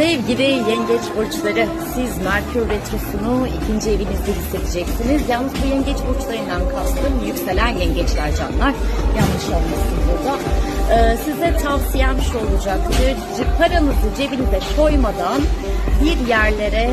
Sevgili yengeç burçları, siz Merkür Retrosu'nu ikinci evinizde hissedeceksiniz. Yalnız bu yengeç burçlarından kastım yükselen yengeçler canlar. Yanlış olmasın burada. Ee, size tavsiyem şu olacaktır. Paranızı cebinize koymadan bir yerlere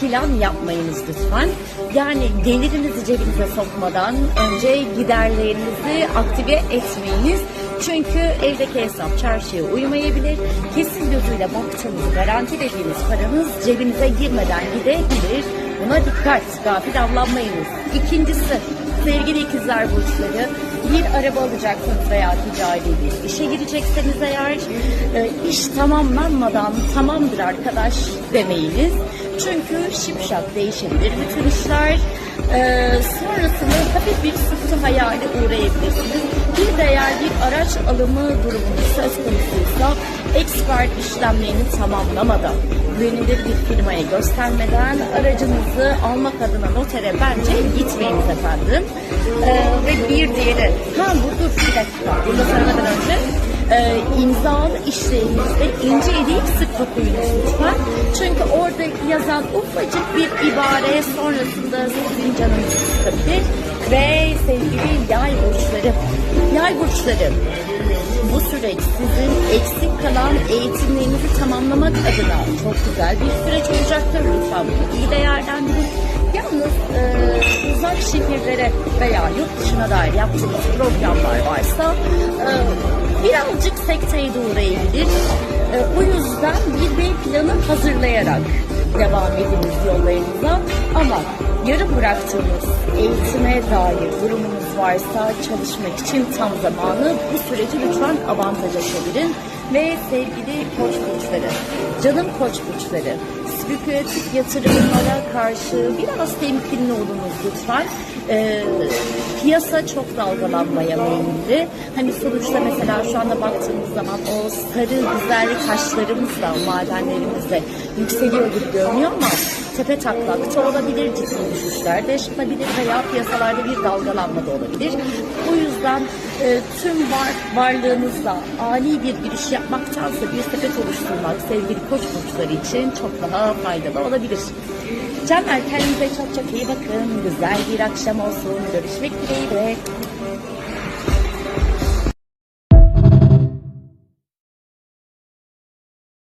plan yapmayınız lütfen. Yani gelirinizi cebinize sokmadan önce giderlerinizi aktive etmeyiniz. Çünkü evdeki hesap çarşıya uymayabilir. Kesin gözüyle baktığınız, garanti dediğiniz paranız cebinize girmeden gidebilir. Buna dikkat, gafil avlanmayınız. İkincisi, sevgili ikizler burçları, bir araba alacaksınız veya ticari bir işe girecekseniz eğer e, iş tamamlanmadan tamamdır arkadaş demeyiniz. Çünkü şipşak değişebilir bütün işler. Ee, sonrasında hafif bir sıkıntı hayali uğrayabilirsiniz. Bir de eğer bir araç alımı durumunuz söz konusuysa expert işlemlerini tamamlamadan, güvenilir bir firmaya göstermeden aracınızı almak adına notere bence gitmeyiniz efendim. Ee, ve bir diğeri, ha bu dur bir dakika, burada söylemeden önce imzalı işlerinizde ince eleyip sık dokuyunuz lütfen. Çünkü orada yazan ufacık bir ibare sonrasında sizin canınızı sıkabilir. Ve sevgili yay burçları, yay burçları bu süreç sizin eksik kalan eğitimlerinizi tamamlamak adına çok güzel bir süreç olacaktır. Lütfen bunu iyi değerlendirin. Şehirlere veya yurt dışına dair yaptığınız programlar varsa e, birazcık sekteye de uğrayabilir. E, o yüzden bir B planı hazırlayarak devam ediniz yollarınıza. Ama yarım bıraktığınız eğitime dair durumunuz varsa çalışmak için tam zamanı bu süreci lütfen avantaja çevirin. Ve sevgili koç burçları, canım koç burçları, spekülatif yatırımlara karşı biraz temkinli olunuz lütfen. Ee, piyasa çok dalgalanmaya meyilli. Hani sonuçta mesela şu anda baktığımız zaman o sarı güzel taşlarımızla, madenlerimizle yükseliyor gibi görünüyor ama tepe taklakta olabilir, ciddi düşüşler de yaşanabilir veya piyasalarda bir dalgalanma da olabilir. O yüzden e, tüm var, varlığınızla ani bir giriş yapmaktansa bir sepet oluşturmak sevgili koç burçları için çok daha faydalı olabilir. Canlar kendinize çok çok iyi bakın. Güzel bir akşam olsun. Görüşmek dileğiyle.